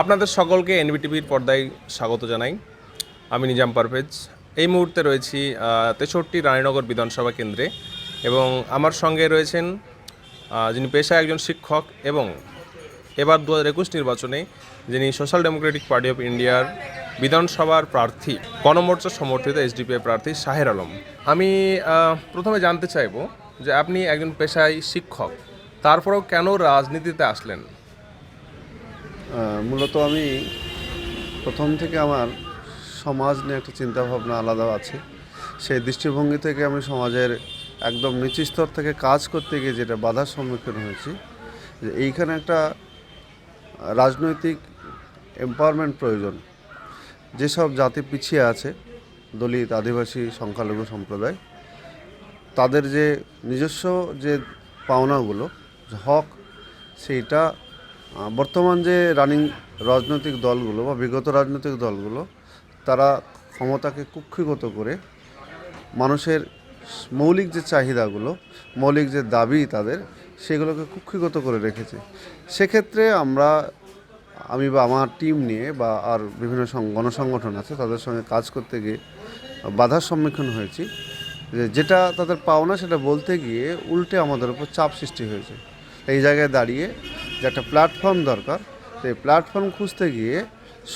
আপনাদের সকলকে এনবিটিভির পর্দায় স্বাগত জানাই। আমি নিজাম পারভেজ। এই মুহূর্তে রয়েছি তেষট্টি রানীনগর বিধানসভা কেন্দ্রে এবং আমার সঙ্গে রয়েছেন যিনি পেশায় একজন শিক্ষক এবং এবার দু হাজার একুশ নির্বাচনে যিনি সোশ্যাল ডেমোক্রেটিক পার্টি অফ ইন্ডিয়ার বিধানসভার প্রার্থী, গণমোর্চা সমর্থিত এসডিপিআই প্রার্থী শাহের আলম। আমি প্রথমে জানতে চাইব যে আপনি একজন পেশায় শিক্ষক, তারপরেও কেন রাজনীতিতে আসলেন? মূলত আমি প্রথম থেকে আমার সমাজ নিয়ে একটা চিন্তাভাবনা আলাদা আছে। সেই দৃষ্টিভঙ্গি থেকে আমি সমাজের একদম নিচু স্তর থেকে কাজ করতে গিয়ে যেটা বাধার সম্মুখীন হয়েছি, যে এইখানে একটা রাজনৈতিক এম্পাওয়ারমেন্ট প্রয়োজন। যেসব জাতি পিছিয়ে আছে, দলিত, আদিবাসী, সংখ্যালঘু সম্প্রদায়, তাদের যে নিজস্ব যে পাওনাগুলো হক, সেইটা বর্তমান যে রানিং রাজনৈতিক দলগুলো বা বিগত রাজনৈতিক দলগুলো, তারা ক্ষমতাকে কুক্ষিগত করে মানুষের মৌলিক যে চাহিদাগুলো, মৌলিক যে দাবি তাদের, সেগুলোকে কুক্ষিগত করে রেখেছে। সেক্ষেত্রে আমরা, আমি বা আমার টিম নিয়ে বা আর বিভিন্ন গণসংগঠন আছে, তাদের সঙ্গে কাজ করতে গিয়ে বাধার সম্মুখীন হয়েছি। যে যেটা তাদের পাওনা সেটা বলতে গিয়ে উল্টে আমাদের উপর চাপ সৃষ্টি হয়েছে। এই জায়গায় দাঁড়িয়ে যে একটা প্ল্যাটফর্ম দরকার সেই প্ল্যাটফর্ম খুঁজতে গিয়ে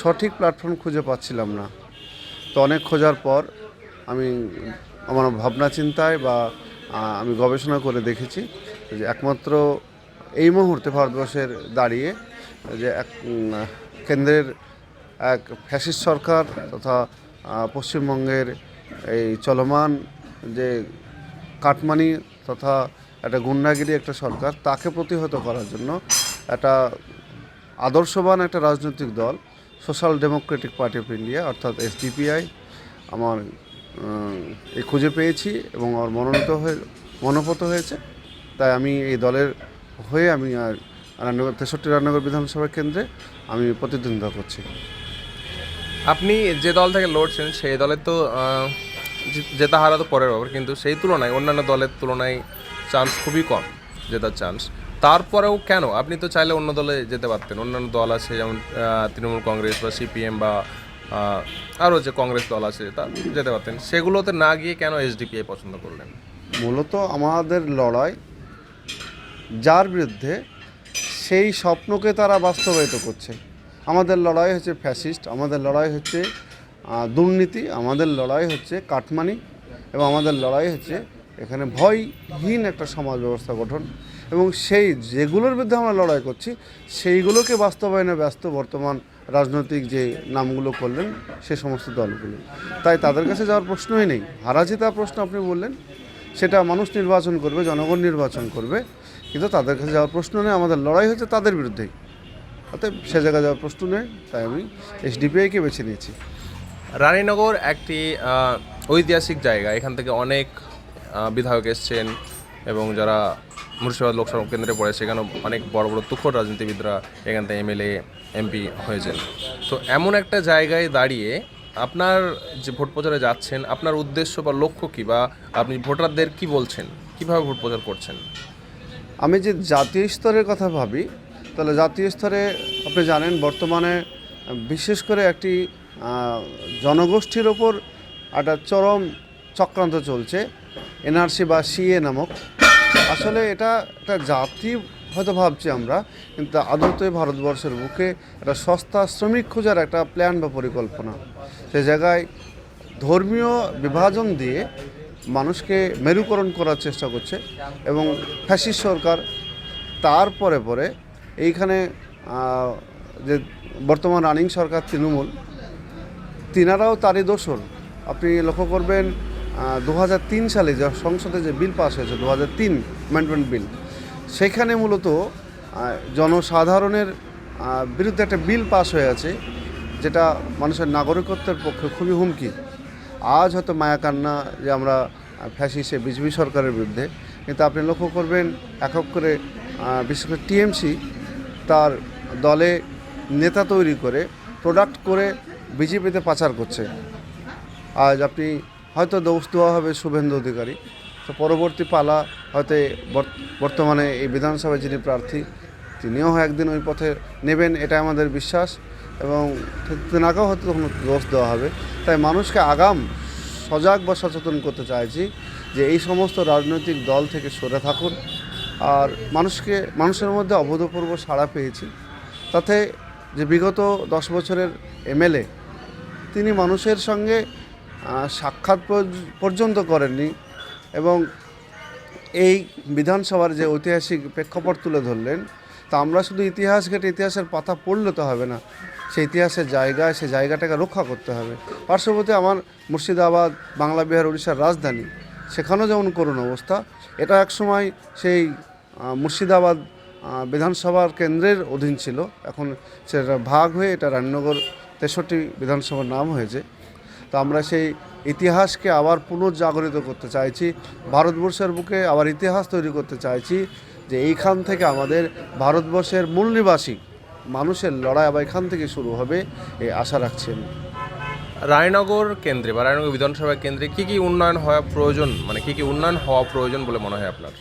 সঠিক প্ল্যাটফর্ম খুঁজে পাচ্ছিলাম না। তো অনেক খোঁজার পর আমি আমার ভাবনা চিন্তায় বা আমি গবেষণা করে দেখেছি যে একমাত্র এই মুহূর্তে ভারতবর্ষের দাঁড়িয়ে যে এক কেন্দ্রের এক ফ্যাসিস্ট সরকার তথা পশ্চিমবঙ্গের এই চলমান যে কাটমানি তথা একটা গুন্ডাগিরি একটা সরকার, তাকে প্রতিহত করার জন্য একটা আদর্শবান একটা রাজনৈতিক দল Social Democratic Party of India অর্থাৎ এসডিপিআই আমার এই খুঁজে পেয়েছি এবং আমার মনোনীত হয়ে মনোভূত হয়েছে। তাই আমি এই দলের হয়ে আমি আর রান্নাঘর, তেষট্টি রান্নাঘর বিধানসভা কেন্দ্রে আমি প্রতিদ্বন্দ্বিতা করছি। আপনি যে দল থেকে লড়ছেন, সেই দলের তো জেতা হারা তো পরের ব্যাপার, কিন্তু সেই তুলনায় অন্যান্য দলের তুলনায় চান্স খুবই কম, জেতার চান্স তারপরেও কেন? আপনি তো চাইলে অন্য দলে যেতে পারতেন। অন্যান্য দল আছে, যেমন তৃণমূল কংগ্রেস বা সিপিএম বা আরও যে কংগ্রেস দল আছে, তা যেতে পারতেন। সেগুলোতে না গিয়ে কেন এসডিপিআই পছন্দ করলেন? মূলত আমাদের লড়াই, যার বিরুদ্ধে সেই স্বপ্নকে তারা বাস্তবায়িত করছে। আমাদের লড়াই হচ্ছে ফ্যাসিস্ট, আমাদের লড়াই হচ্ছে দুর্নীতি, আমাদের লড়াই হচ্ছে কাটমানি, এবং আমাদের লড়াই হচ্ছে এখানে ভয়হীন একটা সমাজ ব্যবস্থা গঠন। এবং সেই যেগুলোর বিরুদ্ধে আমরা লড়াই করছি, সেইগুলোকে বাস্তবায়নে ব্যস্ত বর্তমান রাজনৈতিক যে নামগুলো করলেন সে সমস্ত দলগুলো। তাই তাদের কাছে যাওয়ার প্রশ্নই নেই। হারাজিতা প্রশ্ন আপনি বললেন, সেটা মানুষ নির্বাচন করবে, জনগণ নির্বাচন করবে, কিন্তু তাদের কাছে যাওয়ার প্রশ্ন নেই, আমাদের লড়াই হচ্ছে তাদের বিরুদ্ধেই। অতএব সে জায়গায় যাওয়ার প্রশ্ন নেই, তাই আমি এসডিপিআইকে বেছে নিয়েছি। রানীনগর একটি ঐতিহাসিক জায়গা। এখান থেকে অনেক বিধায়ক এসছেন এবং যারা মুর্শিদাবাদ লোকসভা কেন্দ্রে পড়ে সেখানে অনেক বড় বড় তুখর রাজনীতিবিদরা এখান থেকে এমএলএ, এমপি হয়েছেন। তো এমন একটা জায়গায় দাঁড়িয়ে আপনার যে ভোট প্রচারে যাচ্ছেন, আপনার উদ্দেশ্য বা লক্ষ্য কী বা আপনি ভোটারদের কি বলছেন? কীভাবে ভোট প্রচার করছেন? আমি যে জাতীয় স্তরের কথা ভাবি, তাহলে জাতীয় স্তরে আপনি জানেন বর্তমানে বিশেষ করে একটি জনগোষ্ঠীর ওপর একটা চরম চক্রান্ত চলছে, এনআরসি বা সিএ নামক। আসলে এটা একটা জাতি হয়তো ভাবছি আমরা, কিন্তু আদতে ভারতবর্ষের বুকে একটা সস্তা শ্রমিক খোঁজার একটা প্ল্যান বা পরিকল্পনা। সে জায়গায় ধর্মীয় বিভাজন দিয়ে মানুষকে মেরুকরণ করার চেষ্টা করছে এবং ফ্যাসিস্ট সরকার তারপরে পরে এইখানে যে বর্তমান রানিং সরকার তৃণমূল, তিনারাও তারই দোষর। আপনি লক্ষ্য করবেন দু সালে যে সংসদে যে বিল পাস হয়েছে দু হাজার তিন বিল সেখানে মূলত জনসাধারণের বিরুদ্ধে একটা বিল পাস হয়ে আছে, যেটা মানুষের নাগরিকত্বের পক্ষে খুবই হুমকি। আজ হয়তো মায়াকান্না যে আমরা ফ্যাসিসে বিজেপি সরকারের বিরুদ্ধে, কিন্তু আপনি লক্ষ্য করবেন একক করে বিশেষ করে টিএমসি তার দলে নেতা তৈরি করে প্রোডাক্ট করে বিজেপিতে পাচার করছে। আজ আপনি হয়তো দোষ দেওয়া হবে শুভেন্দু অধিকারী। তো পরবর্তী পালা হয়তো বর্ত- বর্তমানে এই বিধানসভায় যিনি প্রার্থী, তিনিও একদিন ওই পথে নেবেন এটা আমাদের বিশ্বাস এবং তেনাকেও হয়তো তখন দোষ দেওয়া হবে। তাই মানুষকে আগাম সজাগ বা সচেতন করতে চাইছি যে এই সমস্ত রাজনৈতিক দল থেকে সরে থাকুন। আর মানুষকে, মানুষের মধ্যে অভূতপূর্ব সাড়া পেয়েছি। তাতে যে বিগত দশ বছরের এমএলএ তিনি মানুষের সঙ্গে সাক্ষাৎ পর্য- পর্যন্ত করেননি এবং এই বিধানসভার যে ঐতিহাসিক প্রেক্ষাপট তুলে ধরলেন, তা আমরা শুধু ইতিহাস ঘেটে ইতিহাসের পাতা পড়লে তো হবে না, সেই ইতিহাসের জায়গায়, সেই জায়গাটাকে রক্ষা করতে হবে। পার্শ্ববর্তী আমার মুর্শিদাবাদ, বাংলা বিহার উড়িষ্যার রাজধানী, সেখানেও যেমন করুণ অবস্থা, এটা একসময় সেই মুর্শিদাবাদ বিধানসভার কেন্দ্রের অধীন ছিল, এখন সেটা ভাগ হয়ে এটা রানীনগর তেষট্টি বিধানসভার নাম হয়েছে। তো আমরা সেই ইতিহাসকে আবার পুনর্জাগরিত করতে চাইছি ভারতবর্ষের বুকে আবার ইতিহাস তৈরি করতে চাইছি যে এইখান থেকে আমাদের ভারতবর্ষের মূল নিবাসী মানুষের লড়াই আবার এখান থেকে শুরু হবে এই আশা রাখছেন রায়নগর কেন্দ্রে বা রায়নগর বিধানসভা কেন্দ্রে কী কী উন্নয়ন হওয়া প্রয়োজন মানে কী কী উন্নয়ন হওয়া প্রয়োজন বলে মনে হয় আপনার?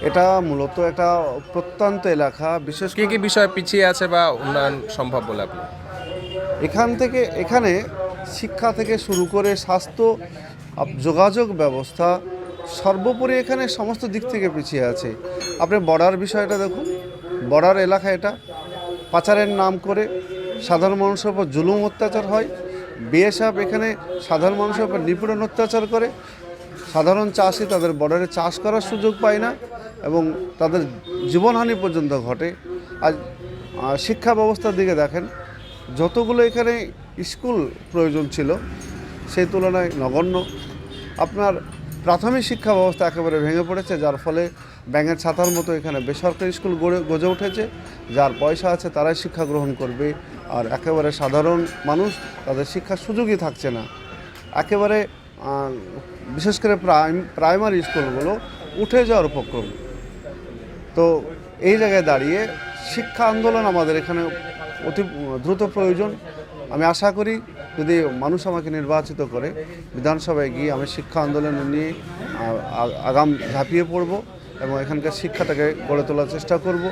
এটা মূলত একটা প্রত্যন্ত এলাকা বিশেষ কী কী বিষয় পিছিয়ে আছে বা উন্নয়ন সম্ভব বলে আপনি এখান থেকে এখানে শিক্ষা থেকে শুরু করে স্বাস্থ্য যোগাযোগ ব্যবস্থা সর্বোপরি এখানে সমস্ত দিক থেকে পিছিয়ে আছে। আপনি বর্ডার বিষয়টা দেখুন। বর্ডার এলাকা এটা। পাচারের নাম করে সাধারণ মানুষের উপর জুলুম অত্যাচার হয়। বিএসএফ এখানে সাধারণ মানুষের উপর নিপীড়ন অত্যাচার করে। সাধারণ চাষি তাদের বর্ডারে চাষ করার সুযোগ পায় না এবং তাদের জীবনহানি পর্যন্ত ঘটে। আজ শিক্ষা ব্যবস্থার দিকে দেখেন। যতগুলো এখানে স্কুল প্রয়োজন ছিল, সেই তুলনায় নগণ্য। আপনার প্রাথমিক শিক্ষা ব্যবস্থা একেবারে ভেঙে পড়েছে, যার ফলে ব্যাঙের ছাতার মতো এখানে বেসরকারি স্কুল গড়ে, গজে উঠেছে। যার পয়সা আছে তারাই শিক্ষা গ্রহণ করবে। আর একেবারে সাধারণ মানুষ তাদের শিক্ষার সুযোগই থাকছে না। একেবারে বিশেষ করে প্রাইম, প্রাইমারি স্কুলগুলো উঠে যাওয়ার উপক্রম। তো এই জায়গায় দাঁড়িয়ে শিক্ষা আন্দোলন আমাদের এখানে অতি দ্রুত প্রয়োজন। আমি আশা করি যদি মানুষ আমাকে নির্বাচিত করে, বিধানসভায় গিয়ে আমি শিক্ষা আন্দোলন নিয়ে আগাম ঝাঁপিয়ে পড়ব এবং এখানকার শিক্ষাটাকে গড়ে তোলার চেষ্টা করব।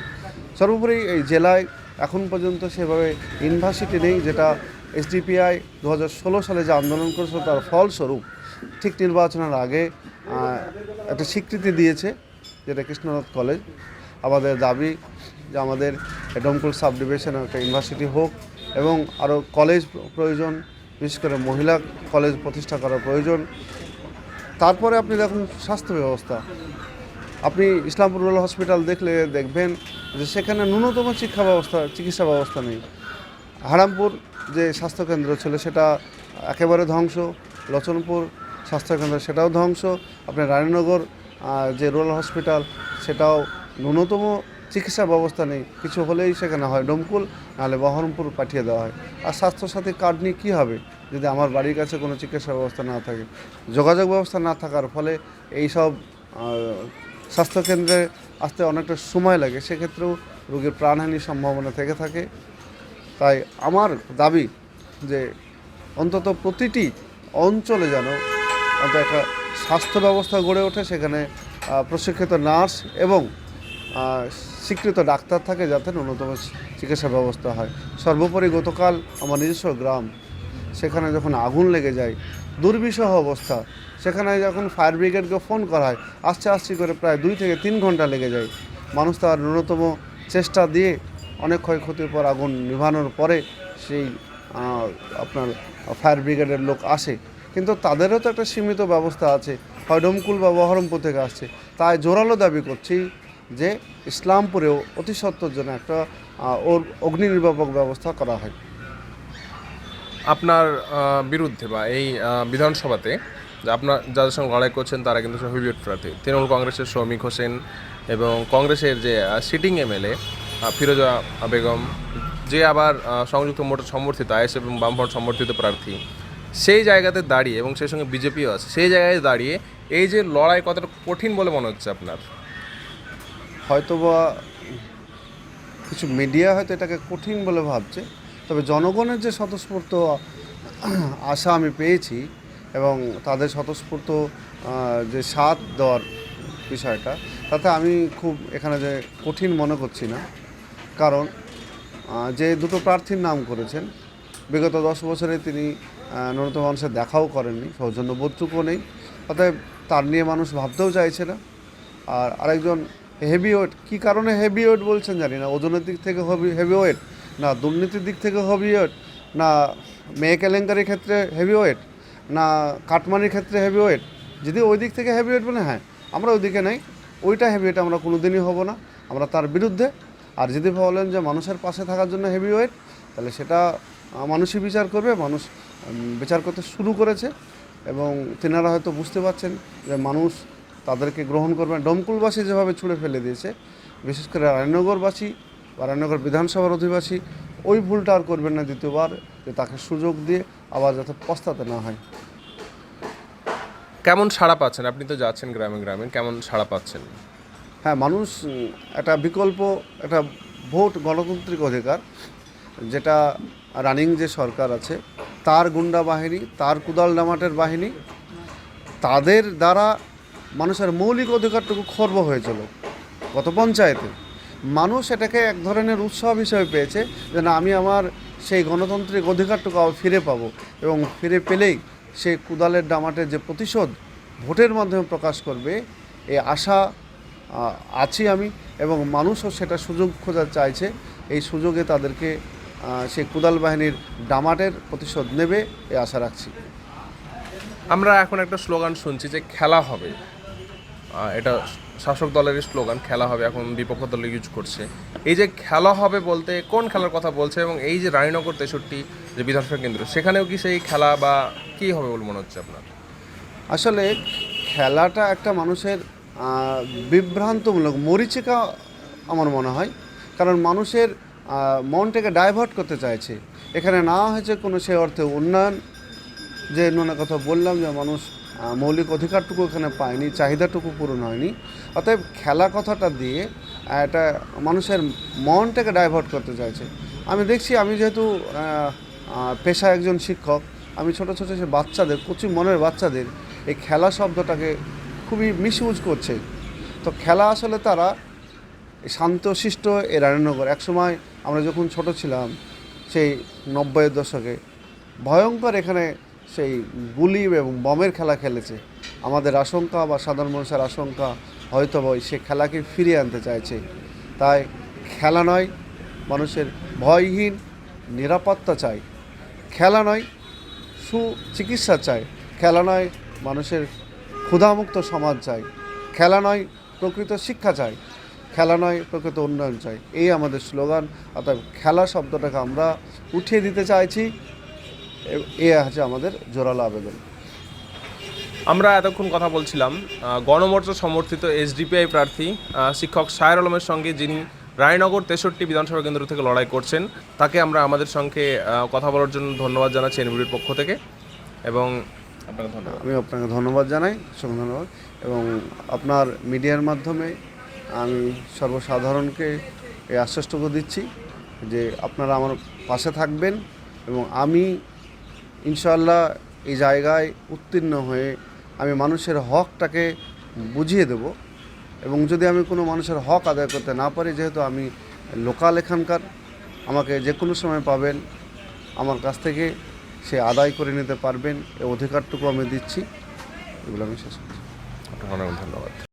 সর্বোপরি এই জেলায় এখন পর্যন্ত সেভাবে ইউনিভার্সিটি নেই, যেটা এসডিপিআই দু হাজার ষোলো সালে যে আন্দোলন করেছিল তার ফলস্বরূপ ঠিক নির্বাচনের আগে একটা স্বীকৃতি দিয়েছে, যেটা কৃষ্ণনাথ কলেজ। আমাদের দাবি যে আমাদের ডমকুল সাব ডিভিশনে একটা ইউনিভার্সিটি হোক এবং আরও কলেজ প্রয়োজন, বিশেষ করে মহিলা কলেজ প্রতিষ্ঠা করা প্রয়োজন। তারপরে আপনি দেখুন স্বাস্থ্য ব্যবস্থা। আপনি ইসলামপুর রুরাল হসপিটাল দেখলে দেখবেন যে সেখানে ন্যূনতম শিক্ষা ব্যবস্থা, চিকিৎসা ব্যবস্থা নেই। হারামপুর যে স্বাস্থ্যকেন্দ্র ছিল সেটা একেবারে ধ্বংস। লচনপুর স্বাস্থ্যকেন্দ্র সেটাও ধ্বংস। আপনার রানীনগর যে রুরাল হসপিটাল সেটাও ন্যূনতম চিকিৎসা ব্যবস্থা নেই। কিছু হলেই সেখানে হয়। ডমকুল, নাহলে বহরমপুর পাঠিয়ে দেওয়া হয়। আর স্বাস্থ্যসাথী কার্ড নিয়ে কী হবে যদি আমার বাড়ির কাছে কোনো চিকিৎসা ব্যবস্থা না থাকে? যোগাযোগ ব্যবস্থা না থাকার ফলে এইসব স্বাস্থ্যকেন্দ্রে আসতে অনেকটা সময় লাগে। সেক্ষেত্রেও রোগীর প্রাণহানির সম্ভাবনা থেকে থাকে। তাই আমার দাবি যে অন্তত প্রতিটি অঞ্চলে যেন অন্তত একটা স্বাস্থ্য ব্যবস্থা গড়ে ওঠে। সেখানে প্রশিক্ষিত নার্স এবং স্বীকৃত ডাক্তার থাকে যাতে ন্যূনতম চিকিৎসা ব্যবস্থা হয়। সর্বোপরি গতকাল আমার নিজস্ব গ্রাম, সেখানে যখন আগুন লেগে যায়, দুর্বিষহ অবস্থা। সেখানে যখন ফায়ার ব্রিগেডকে ফোন করা হয়, আস্তে আস্তে করে প্রায় দুই থেকে তিন ঘণ্টা লেগে যায়। মানুষ তার ন্যূনতম চেষ্টা দিয়ে অনেক ক্ষয়ক্ষতির পর আগুন নিভানোর পরে সেই আপনার ফায়ার ব্রিগেডের লোক আসে। কিন্তু তাদেরও তো একটা সীমিত ব্যবস্থা আছে। হয় ডমকুল বা বহরমপুর থেকে আসছে। তাই জোরালো দাবি করছি যে ইসলামপুরেও অতি সত্তর জন্য একটা অগ্নি নির্বাপক ব্যবস্থা করা হয়। আপনার বিরুদ্ধে বা এই বিধানসভাতে আপনার যাদের সঙ্গে লড়াই করছেন তারা কিন্তু সব প্রার্থী। তৃণমূল কংগ্রেসের শ্রমিক হোসেন এবং কংগ্রেসের যে সিটিং এমএলএ ফিরোজা বেগম, যে আবার সংযুক্ত মোটর সমর্থিত আইএস এবং বামফ্রন্ট সমর্থিত প্রার্থী, সেই জায়গাতে দাঁড়িয়ে এবং সেই সঙ্গে বিজেপিও আছে, সেই জায়গায় দাঁড়িয়ে এই যে লড়াই কতটা কঠিন বলে মনে হচ্ছে আপনার? হয়তোবা কিছু মিডিয়া হয়তো এটাকে কঠিন বলে ভাবছে। তবে জনগণের যে স্বতঃস্ফূর্ত, আশা আমি পেয়েছি এবং তাদের স্বতঃস্ফূর্ত যে সাথ দেওয়ার বিষয়টা, তাতে আমি খুব এখানে যে কঠিন মনে করছি না। কারণ যে দুটো প্রার্থীর নাম করেছেন, বিগত দশ বছরে তিনি ন্যূনতম মানুষের দেখাও করেননি সৌজন্য বোধটুকুও নেই। অতএব তার নিয়ে মানুষ ভাবতেও চাইছে না। আর আরেকজন হেভি ওয়েট কী কারণে হেভি ওয়েট বলছেন জানি না, ওজনের দিক থেকে হেভি ওয়েট না দুর্নীতির দিক থেকে হেভি ওয়েট না মেয়ে কেলেঙ্কারির ক্ষেত্রে হেভি ওয়েট না কাটমানির ক্ষেত্রে হেভি ওয়েট যদি ওই দিক থেকে হেভি ওয়েট বলে হ্যাঁ আমরা ওই দিকে নেই, ওইটা হেভি ওয়েট আমরা কোনো দিনই হব না, আমরা তার বিরুদ্ধে। আর যদি বলেন যে মানুষের পাশে থাকার জন্য হেভি ওয়েট তাহলে সেটা মানুষই বিচার করবে, মানুষ বিচার করতে শুরু করেছে। এবং তেনারা হয়তো বুঝতে পারছেন যে মানুষ তাদেরকে গ্রহণ করবে না। ডমকুলবাসী যেভাবে ছুঁড়ে ফেলে দিয়েছে বিশেষ করে রায়নগরবাসী বা রায়নগর বিধানসভার অধিবাসী ওই ভুলটা আর করবেন না দ্বিতীয়বার যে তাকে সুযোগ দিয়ে আবার যাতে পস্তাতে না হয়। কেমন সাড়া পাচ্ছেন? আপনি তো যাচ্ছেন গ্রামে গ্রামে কেমন সাড়া পাচ্ছেন? হ্যাঁ মানুষ একটা বিকল্প একটা ভোট গণতান্ত্রিক অধিকার যেটা রানিং যে সরকার আছে তার গুন্ডা বাহিনী তার কুদাল ডামাটের বাহিনী তাদের দ্বারা মানুষের মৌলিক অধিকারটুকু খর্ব হয়েছিল। গত পঞ্চায়েতে। মানুষ এটাকে এক ধরনের উৎসব হিসেবে পেয়েছে যে, না, আমি আমার সেই গণতান্ত্রিক অধিকারটুকু আবার ফিরে পাবো এবং ফিরে পেলেই সেই কুদালের ডামাটের যে প্রতিশোধ ভোটের মাধ্যমে প্রকাশ করবে এই আশা আছি আমি এবং মানুষও সেটা সুযোগ খোঁজার চাইছে। এই সুযোগে তাদেরকে সেই কুদাল বাহিনীর ডামাটের প্রতিশোধ নেবে এই আশা রাখছি। আমরা এখন একটা স্লোগান শুনছি যে, খেলা হবে। এটা শাসক দলেরই স্লোগান, খেলা হবে, এখন বিপক্ষ দল ইউজ করছে। এই যে খেলা হবে বলতে কোন খেলার কথা বলছে এবং এই যে রানীনগর তেষট্টি যে বিধানসভা কেন্দ্র, সেখানেও কি সেই খেলা বা কি হবে বলে মনে হচ্ছে আপনার? আসলে খেলাটা একটা মানুষের বিভ্রান্তমূলক মরিচিকা আমার মনে হয়। কারণ মানুষের মনটাকে ডাইভার্ট করতে চাইছে। এখানে না হয়েছে কোনো সে অর্থে উন্নয়ন, যে নোনা কথা বললাম যে মানুষ মৌলিক অধিকারটুকু এখানে পায়নি, চাহিদাটুকু পূরণ হয়নি। অতএব খেলা কথাটা দিয়ে এটা মানুষের মনটাকে ডাইভার্ট করতে চাইছে। আমি দেখছি, আমি যেহেতু পেশা একজন শিক্ষক, আমি ছোট ছোট সে বাচ্চাদের, কচি মনের বাচ্চাদের এই খেলা শব্দটাকে খুবই মিসইউজ করছে। তো খেলা আসলে তারা শান্তশিষ্ট এই রানীনগর একসময় আমরা যখন ছোট ছিলাম, সেই নব্বইয়ের দশকে, ভয়ঙ্কর এখানে সেই গুলি এবং বমের খেলা খেলেছে। আমাদের আশঙ্কা বা সাধারণ মানুষের আশঙ্কা হয়তো বা সে খেলাকে ফিরিয়ে আনতে চাইছে। তাই খেলা নয়, মানুষের ভয়হীন নিরাপত্তা চাই। খেলা নয়, সুচিকিৎসা চাই। খেলা নয়, মানুষের ক্ষুধামুক্ত সমাজ চাই। খেলা নয়, প্রকৃত শিক্ষা চাই। খেলা নয়, প্রকৃত উন্নয়ন চাই। এই আমাদের স্লোগান। অর্থাৎ খেলা শব্দটাকে আমরা উঠিয়ে দিতে চাইছি। এ- এ হচ্ছে আমাদের জোরালো আবেদন। আমরা এতক্ষণ কথা বলছিলাম গণমোর্চা সমর্থিত এসডিপিআই প্রার্থী শিক্ষক সায়ের আলমের সঙ্গে যিনি রায়নগর তেষট্টি বিধানসভা কেন্দ্র থেকে লড়াই করছেন তাকে আমরা আমাদের সঙ্গে কথা বলার জন্য ধন্যবাদ জানাচ্ছি এনবিডির পক্ষ থেকে এবং আপনাকে ধন্যবাদ। আমি আপনাকে ধন্যবাদ জানাই ধন্যবাদ। এবং আপনার মিডিয়ার মাধ্যমে আমি সর্বসাধারণকে এই আশ্বাসটুকু দিচ্ছি যে আপনারা আমার পাশে থাকবেন এবং আমি ইনশাআল্লাহ এই জায়গায় উত্তীর্ণ হয়ে আমি মানুষের হকটাকে বুঝিয়ে দেব এবং যদি আমি কোনো মানুষের হক আদায় করতে না পারি, যেহেতু আমি লোকাল এখানকার, আমাকে যে কোনো সময় পাবেন, আমার কাছ থেকে সে আদায় করে নিতে পারবেন এই অধিকারটুকু আমি দিচ্ছি। এগুলো আমি শেষ করছি। অনেক ধন্যবাদ।